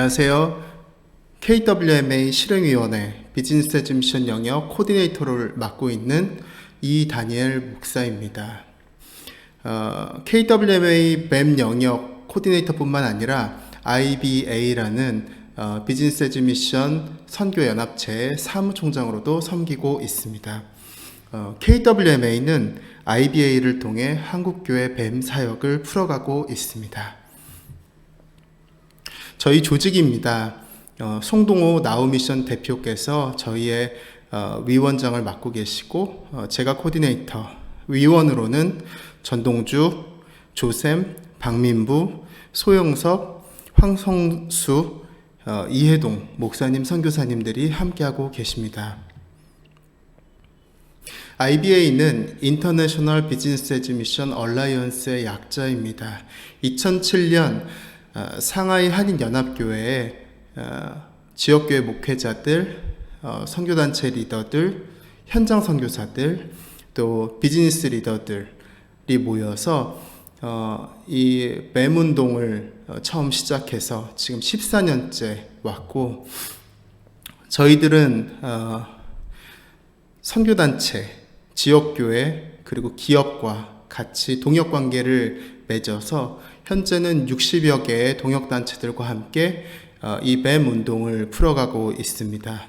안녕하세요. KWMA 실행위원회 비즈니스 미션 영역 코디네이터를 맡고 있는 이다니엘 목사입니다. 어, KWMA 뱀 영역 코디네이터뿐만 아니라 IBA라는 어, 비즈니스 미션 선교 연합체의 사무총장으로도 섬기고 있습니다. 어, KWMA는 IBA를 통해 한국교회 뱀 사역을 풀어가고 있습니다. 저희 조직입니다. 어, 송동호 나우미션 대표께서 저희의 어, 위원장을 맡고 계시고 어, 제가 코디네이터 위원으로는 전동주, 조샘, 박민부, 소영섭, 황성수, 어, 이해동 목사님 선교사님들이 함께하고 계십니다. IBA는 인터내셔널 비즈니스 에즈 미션 얼라이언스의 약자입니다. 2007년 어, 상하이 한인연합교회에 어, 지역교회 목회자들, 어, 선교단체 리더들, 현장 선교사들, 또 비즈니스 리더들이 모여서 어, 이 매문동을 어, 처음 시작해서 지금 14년째 왔고 저희들은 어, 선교단체, 지역교회 그리고 기업과 같이 동역 관계를 맺어서 현재는 60여 개의 동역 단체들과 함께 어, 이뱀 운동을 풀어가고 있습니다.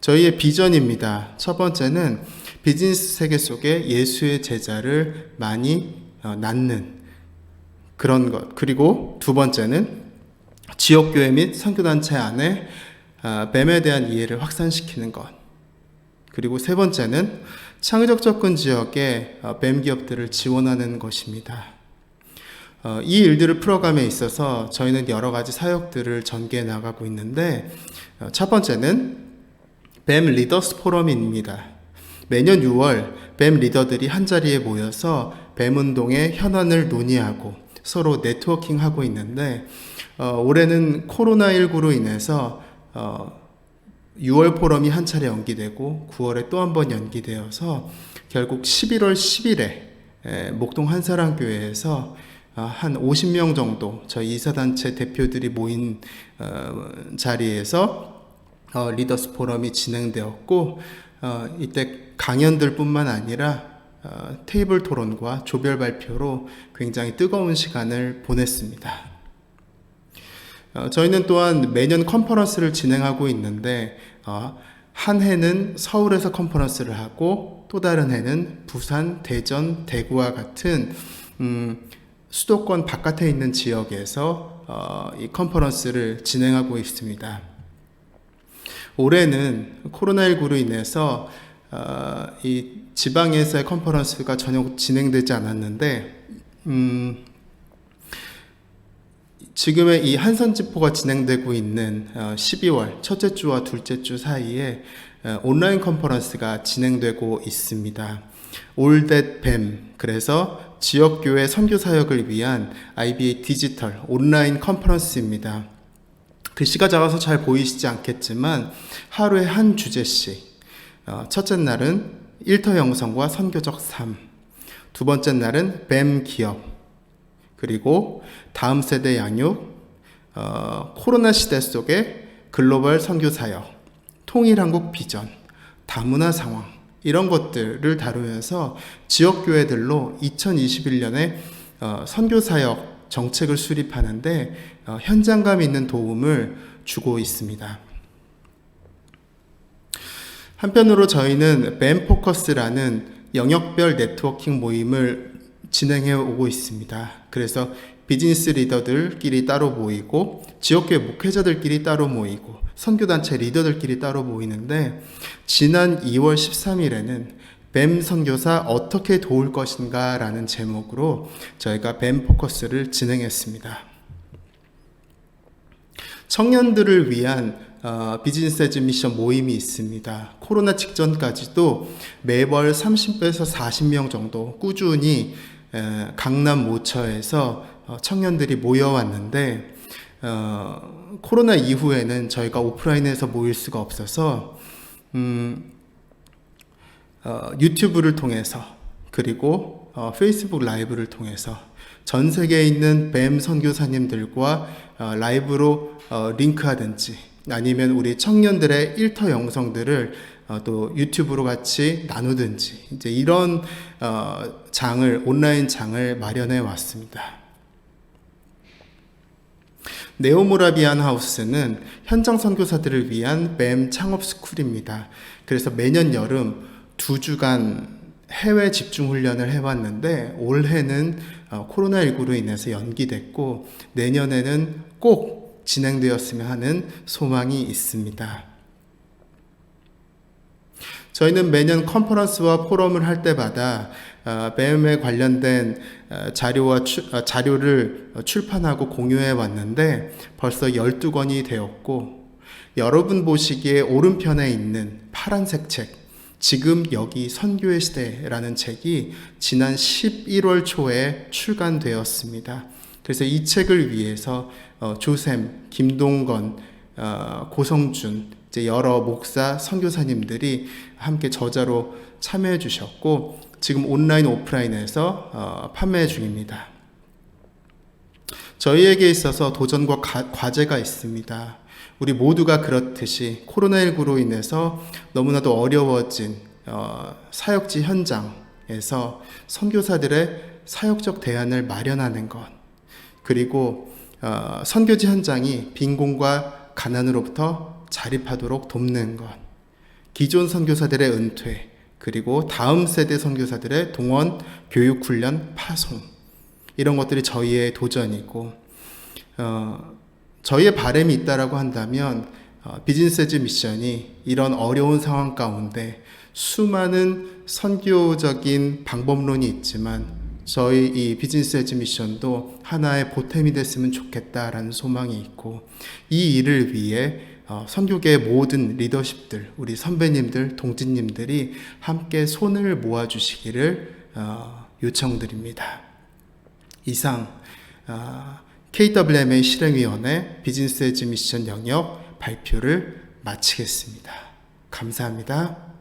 저희의 비전입니다. 첫 번째는 비즈니스 세계 속에 예수의 제자를 많이 어, 낳는 그런 것. 그리고 두 번째는 지역교회 및 선교단체 안에 어, 뱀에 대한 이해를 확산시키는 것. 그리고 세 번째는 창의적 접근 지역에 뱀 기업들을 지원하는 것입니다. 어, 이 일들을 풀어감에 있어서 저희는 여러 가지 사역들을 전개해 나가고 있는데 어, 첫 번째는 뱀 리더스 포럼입니다. 매년 6월 뱀 리더들이 한 자리에 모여서 뱀 운동의 현안을 논의하고 서로 네트워킹하고 있는데 어, 올해는 코로나19로 인해서 어, 6월 포럼이 한 차례 연기되고 9월에 또 한 번 연기되어서 결국 11월 10일에 목동 한사랑교회에서 아, 한 50명 정도 저희 이사단체 대표들이 모인 어, 자리에서 어, 리더스 포럼이 진행되었고 어, 이때 강연들뿐만 아니라 테이블 토론과 조별 발표로 굉장히 뜨거운 시간을 보냈습니다. 저희는 또한 매년 컨퍼런스를 진행하고 있는데 한 해는 서울에서 컨퍼런스를 하고 또 다른 해는 부산, 대전, 대구와 같은 음, 수도권 바깥에 있는 지역에서 어, 이 컨퍼런스를 진행하고 있습니다. 올해는 코로나19로 인해서 어, 이 지방에서의 컨퍼런스가 전혀 진행되지 않았는데 음, 지금의 이 한선집포가 진행되고 있는 12월 어, 첫째 주와 둘째 주 사이에 어, 온라인 컨퍼런스가 진행되고 있습니다. 올댓 뱀 그래서 지역교회 선교 사역을 위한 IBA 디지털 온라인 컨퍼런스입니다. 글씨가 작아서 잘 보이시지 않겠지만 하루에 한 주제씩 어, 첫째 날은 일터 형성과 선교적 삶, 두 번째 날은 뱀 기업, 그리고 다음 세대 양육, 어, 코로나 시대 속의 글로벌 선교 사역, 통일한국 비전, 다문화 상황, 이런 것들을 다루면서 지역교회들로 2021년에 어, 선교사역 정책을 수립하는데 어, 현장감 있는 도움을 주고 있습니다. 한편으로 저희는 뱀포커스라는 영역별 네트워킹 모임을 진행해 오고 있습니다. 그래서 비즈니스 리더들끼리 따로 모이고 지역교회 목회자들끼리 따로 모이고 선교단체 리더들끼리 따로 모이는데 지난 2월 13일에는 뱀 선교사 어떻게 도울 것인가 라는 제목으로 저희가 뱀 포커스를 진행했습니다. 청년들을 위한 어, 비즈니스 에즈 미션 모임이 있습니다. 코로나 직전까지도 매월 30에서 40명 정도 꾸준히 에, 강남 모처에서 어, 청년들이 모여왔는데 어, 코로나 이후에는 저희가 오프라인에서 모일 수가 없어서 음, 어, 유튜브를 통해서 그리고 어, 페이스북 라이브를 통해서 전 세계에 있는 뱀 선교사님들과 어, 라이브로 어, 링크하든지 아니면 우리 청년들의 일터 영상들을 어, 또 유튜브로 같이 나누든지 이제 이런 어, 장을 온라인 장을 마련해 왔습니다. 네오모라비안 하우스는 현장 선교사들을 위한 뱀 창업 스쿨입니다. 그래서 매년 여름 두 주간 해외 집중 훈련을 해왔는데 올해는 어, 코로나19로 인해서 연기됐고 내년에는 꼭 진행되었으면 하는 소망이 있습니다. 저희는 매년 컨퍼런스와 포럼을 할 때마다 어, 뱀에 관련된 어, 자료와 추- 어, 자료를 어, 출판하고 공유해 왔는데 벌써 12권이 되었고 여러분 보시기에 오른편에 있는 파란색 책 지금 여기 선교의 시대라는 책이 지난 11월 초에 출간되었습니다. 그래서 이 책을 위해서 어, 조샘, 김동건, 어, 고성준 이제 여러 목사 선교사님들이 함께 저자로 참여해 주셨고 지금 온라인 오프라인에서 어, 판매 중입니다. 저희에게 있어서 도전과 가- 과제가 있습니다. 우리 모두가 그렇듯이 코로나19로 인해서 너무나도 어려워진 어, 사역지 현장에서 선교사들의 사역적 대안을 마련하는 것, 그리고 어, 선교지 현장이 빈곤과 가난으로부터 자립하도록 돕는 것, 기존 선교사들의 은퇴, 그리고 다음 세대 선교사들의 동원, 교육, 훈련, 파송. 이런 것들이 저희의 도전이고 어, 저희의 바람이 있다라고 한다면 어, 비즈니스 에즈 미션이 이런 어려운 상황 가운데 수많은 선교적인 방법론이 있지만 저희 이 비즈니스 에즈 미션도 하나의 보탬이 됐으면 좋겠다라는 소망이 있고 이 일을 위해 어, 선교계의 모든 리더십들, 우리 선배님들, 동지님들이 함께 손을 모아주시기를 어, 요청드립니다. 이상 아, KWMA 실행위원회 비즈니스 에즈 미션 영역 발표를 마치겠습니다. 감사합니다.